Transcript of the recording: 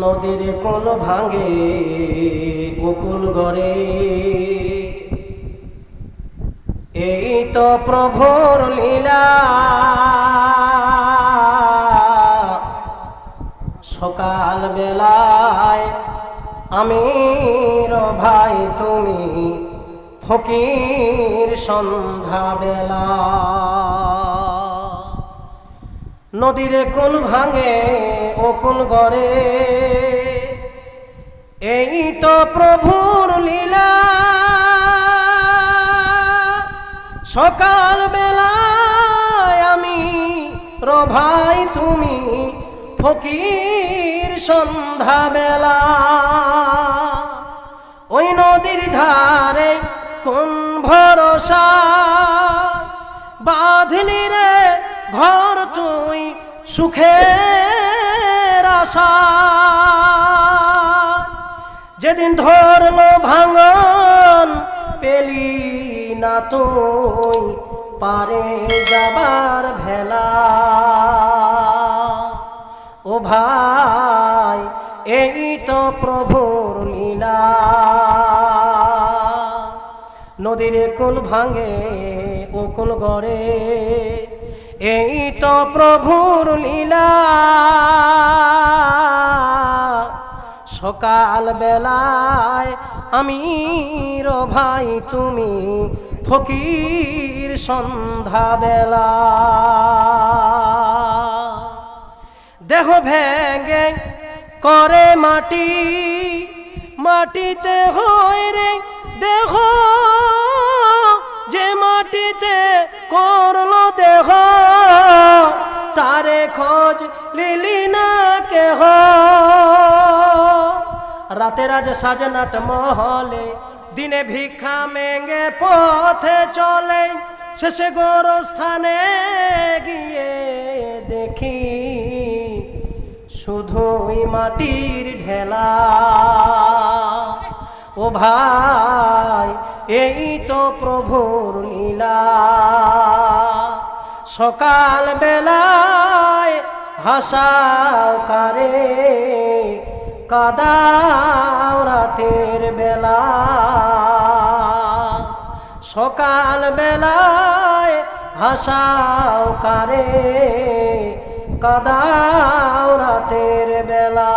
নদীর কোন ভাঙে, উকুল গড়ে। এই তো প্রভুর লীলা। সকাল বেলায় আমি ভাই, তুমি ফকির সন্ধ্যা বেলা নদীর কোন ভাঙে ও কুল গড়ে? এই তো প্রভুর লীলা। সকাল বেলায় আমি রভাই তুমি ফকির সন্ধ্যা বেলা ওই নদীর ধারে কোন ভরসা? বাঁধলি রে ঘর তুই সুখের আশা। যেদিন ধরলো ভাঙন, পেলি না তুই, পারে যাবার ভেলা। ও ভাই, এই তো প্রভুর লীলা। নদীর কুল ভাঙে, ও কুল গড়ে। এই তো প্রভুর লীলা। সকাল বেলায় আমি ভাই তুমি ফকির সন্ধ্যা বেলা দেহ ভেঙে করে মাটি, মাটিতে হয় রে দেহ লিলি না কেহ রাতের আজ সাজনাট মহলে, দিনে ভিক্ষা মেঙ্গে পথে চলে, শেষে গোরস্থানে গিয়ে দেখি শুধুই মাটির ঢেলা। ও ভাই, এই তো প্রভুর লীলা। সকাল বেলায় হাসাও কারে কাদাও রাতের বেলা। সকাল বেলায় হাসাও কারে কাদাও রাতের বেলা।